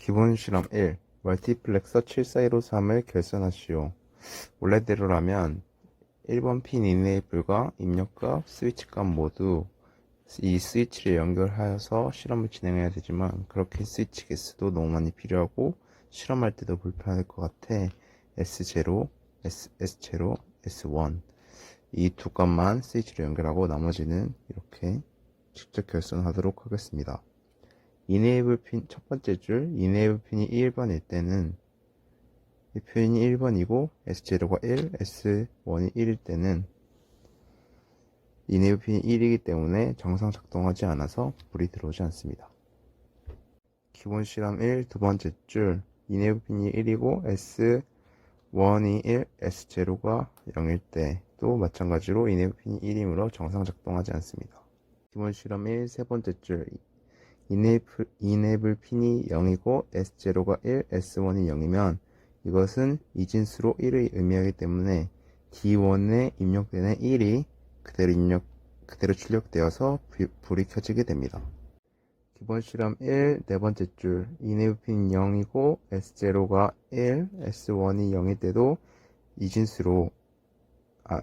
기본 실험 1. 멀티플렉서 74153을 결선하시오. 원래대로라면 1번 핀 이네이블과 입력값, 스위치값 모두 이 스위치를 연결하여서 실험을 진행해야 되지만 그렇게 스위치 개수도 너무 많이 필요하고 실험할 때도 불편할 것 같아 S0, S, S0, S1 이 두 값만 스위치를 연결하고 나머지는 이렇게 직접 결선하도록 하겠습니다. 이네이블 핀첫 번째 줄 이네이블 핀이 1번일 때는 이 핀이 1번이고 S0가 1, S1이 1일 때는 이네이블 핀이 1이기 때문에 정상 작동하지 않아서 불이 들어오지 않습니다. 기본 실험 1 두 번째 줄 이네이블 핀이 1이고 S1이 1, S0가 0일 때도 마찬가지로 이네이블 핀이 1이므로 정상 작동하지 않습니다. 기본 실험 1 세 번째 줄 이네이블 핀이 0이고 S0가 1, S1이 0이면 이것은 이진수로 1을 의미하기 때문에 D1에 입력되는 1이 그대로 입력, 그대로 출력되어서 불- 불이 켜지게 됩니다. 기본 실험 1, 네 번째 줄 이네이블 핀 0이고 S0가 1, S1이 0일 때도 이진수로 아,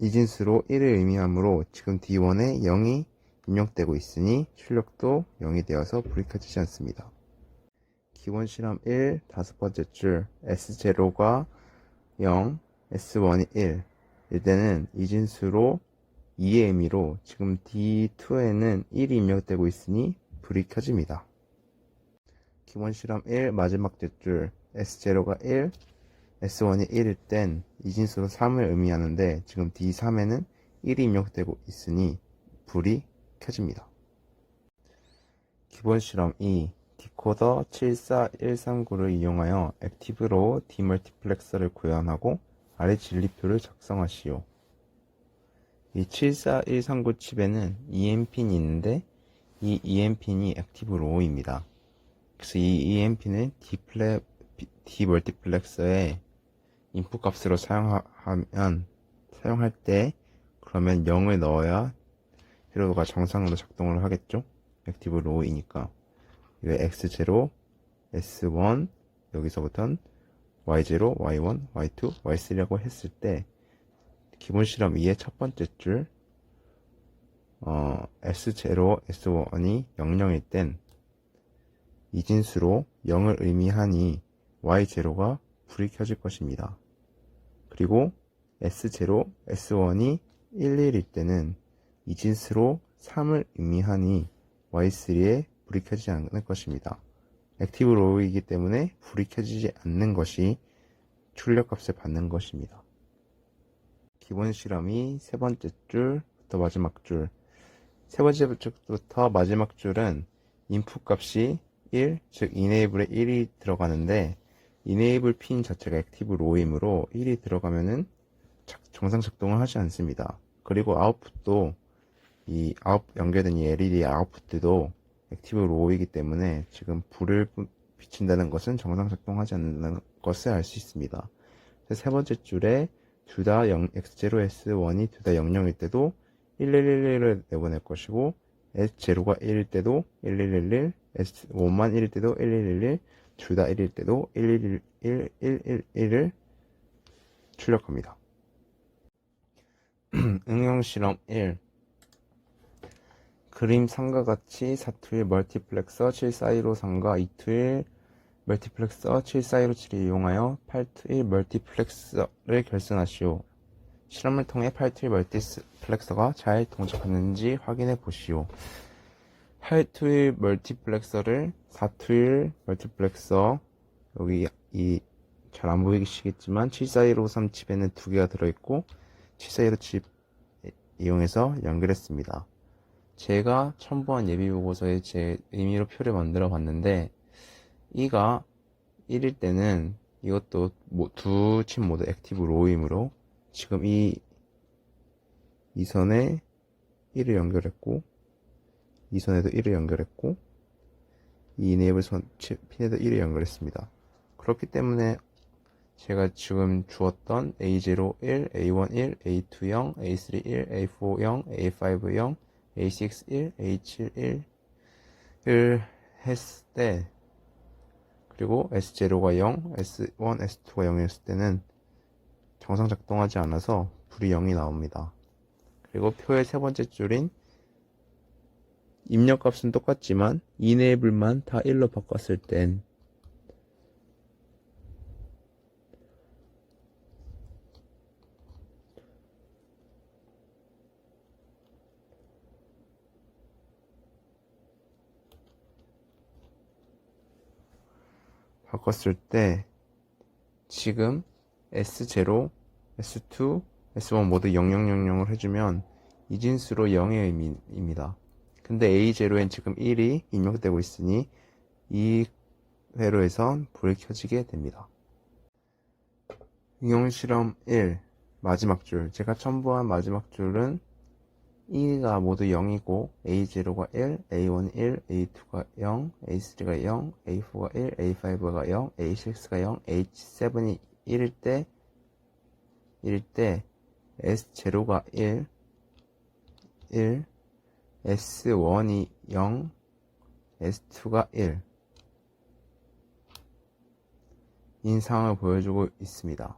이진수로 1을 의미하므로 지금 D1에 0이 입력되고 있으니 출력도 0이 되어서 불이 켜지지 않습니다. 기본 실험 1 다섯 번째 줄 S0가 0, S1이 1 이때는 이진수로 2의 의미로 지금 D2에는 1이 입력되고 있으니 불이 켜집니다. 기본 실험 1 마지막 줄 S0가 1, S1이 1일 땐 이진수로 3을 의미하는데 지금 D3에는 1이 입력되고 있으니 불이 켜집니다. 기본 실험 2. 디코더 74139를 이용하여 액티브로 디멀티플렉서를 구현하고 아래 진리표를 작성하시오. 이 74139 칩에는 EM핀이 있는데 이 EM핀이 액티브 로우입니다. 그래서 이 EM핀을 디플레, 디멀티플렉서의 인풋 값으로 사용하면 사용할 때 그러면 0을 넣어야 회로가 정상으로 작동을 하겠죠? 액티브 로우이니까 이거 x0, s1 여기서부터는 y0, y1, y2, y3라고 했을 때 기본 실험 2의 첫 번째 줄 어, s0, s1이 00일 땐 이진수로 0을 의미하니 y0가 불이 켜질 것입니다. 그리고 s0, s1이 11일 때는 이진수로 3을 의미하니 y3에 불이 켜지지 않을 것입니다. 액티브 로우이기 때문에 불이 켜지지 않는 것이 출력값을 받는 것입니다. 기본 실험이 세 번째 줄부터 마지막 줄. 세 번째 줄부터 마지막 줄은 인풋 값이 1, 즉 이네이블에 1이 들어가는데 이네이블 핀 자체가 액티브 로우이므로 1이 들어가면은 정상 작동을 하지 않습니다. 그리고 아웃풋도 이 아웃 연결된 이 LED 아웃풋도 액티브 로우이기 때문에 지금 불을 비친다는 것은 정상 작동하지 않는다는 것을 알 수 있습니다. 세 번째 줄에 둘 다 X0, S1이 둘 다 00일 때도 1111을 내보낼 것이고 S0가 1일 때도 1111, S1만 1일 때도 1111, 둘 다 1일 때도 1111을 출력합니다. 응용 실험 1 그림 3과 같이 사투일 멀티플렉서 74153과 이투일 멀티플렉서 74157을 이용하여 8투일 멀티플렉서를 결선하시오. 실험을 통해 8투일 멀티플렉서가 잘 동작하는지 확인해 보시오. 8투일 멀티플렉서를 4투일 멀티플렉서 여기 이 잘 안 보이시겠지만 74153 칩에는 두 개가 들어있고 74157 이용해서 연결했습니다. 제가 첨부한 예비보고서에 제 의미로 표를 만들어 봤는데 이가 1일 때는 이것도 두 칩 모두 액티브 로우이므로 지금 이이 선에 1을 연결했고 이 선에도 1을 연결했고 이 이네이블 선 핀에도 1을 연결했습니다. 그렇기 때문에 제가 지금 주었던 A0 1, A1 1, A2 0, A3 1, A4 0, A5 0, A6 1, A7 1을 했을 때 그리고 S0가 0, S1, S2가 0이었을 때는 정상 작동하지 않아서 불이 0이 나옵니다. 그리고 표의 세 번째 줄인 입력값은 똑같지만 이네이블만 다 1로 바꿨을 땐 바꿨을 때 지금 S0, S2, S1 모두 0000을 해주면 이진수로 0의 의미입니다. 근데 A0엔 지금 1이 입력되고 있으니 이 회로에선 불이 켜지게 됩니다. 응용 실험 1 마지막 줄 제가 첨부한 마지막 줄은 2가 모두 0이고 A0가 1, A1 1, A2가 0, A3가 0, A4가 1, A5가 0, A6가 0, H7이 1일 때 1일 때 S0가 1, 1, S1이 0, S2가 1 인상을 보여주고 있습니다.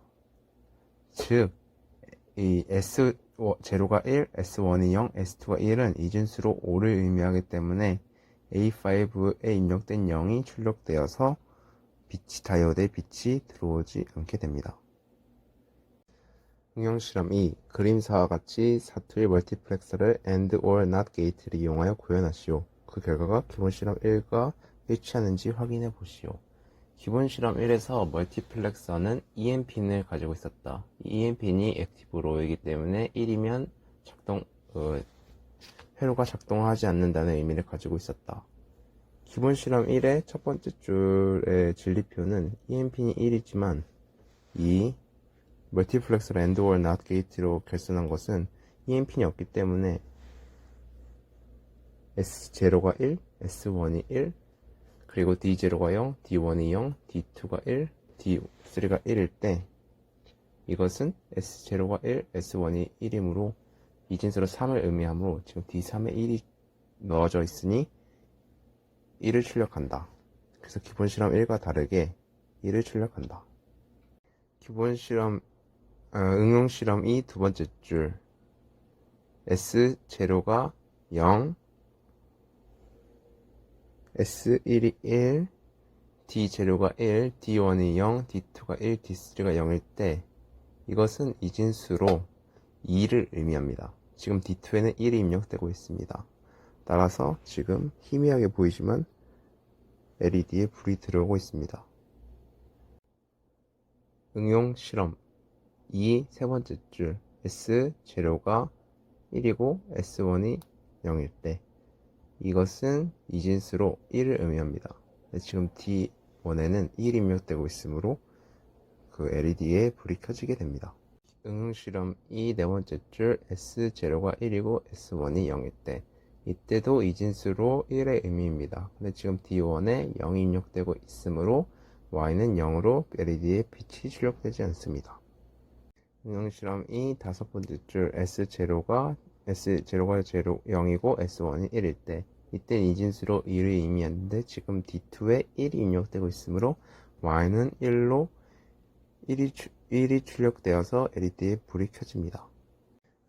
즉, 이 S0가 1, S1이 0, S2가 1은 이진수로 5를 의미하기 때문에 A5에 입력된 0이 출력되어서 빛이 다이오드에 빛이 들어오지 않게 됩니다. 응용 실험 2. 그림사와 같이 사투리 멀티플렉서를 AND OR NOT 게이트를 이용하여 구현하시오. 그 결과가 기본 실험 1과 일치하는지 확인해 보시오. 기본 실험 1에서 멀티플렉서는 EM핀을 가지고 있었다. 이 EM핀이 액티브 로이기 때문에 1이면 작동, 어, 회로가 작동하지 않는다는 의미를 가지고 있었다. 기본 실험 1의 첫 번째 줄의 진리표는 EM핀이 1이지만 이 멀티플렉서를 AND OR NOT 게이트로 결선한 것은 EM핀이 없기 때문에 S0가 1, S1이 1, 그리고 D0가 0, D1이 0, D2가 1, D3가 1일 때 이것은 S0가 1, S1이 1이므로 이진수로 3을 의미하므로 지금 D3에 1이 넣어져 있으니 1을 출력한다. 그래서 기본 실험 1과 다르게 1을 출력한다. 기본 실험, 어, 응용 실험 2 두 번째 줄 S0가 0, S1이 1, D0가 1, D1이 0, D2가 1, D3가 0일 때 이것은 이진수로 2를 의미합니다. 지금 D2에는 1이 입력되고 있습니다. 따라서 지금 희미하게 보이지만 LED에 불이 들어오고 있습니다. 응용 실험 2 세 번째 줄 S0가 1이고 S1이 0일 때 이것은 이진수로 1을 의미합니다. 지금 D1에는 1이 입력되고 있으므로 그 LED에 불이 켜지게 됩니다. 응용 실험 2 네 번째 줄 S0가 1이고 S1이 0일 때 이때도 이진수로 1의 의미입니다. 근데 지금 D1에 0이 입력되고 있으므로 Y는 0으로 LED에 빛이 출력되지 않습니다. 응용 실험 2 다섯 번째 줄 S0가 S0가 0, 0이고 S1이 1일 때 이때 이진수로 1을 의미하는데 지금 D2에 1이 입력되고 있으므로 Y는 1로 1이, 1이 출력되어서 LED에 불이 켜집니다.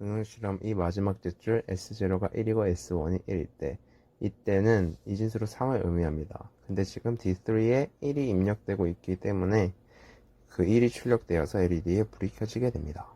응용 실험 이 마지막 줄 S0가 1이고 S1이 1일 때 이때는 이진수로 3을 의미합니다. 근데 지금 D3에 1이 입력되고 있기 때문에 그 1이 출력되어서 LED에 불이 켜지게 됩니다.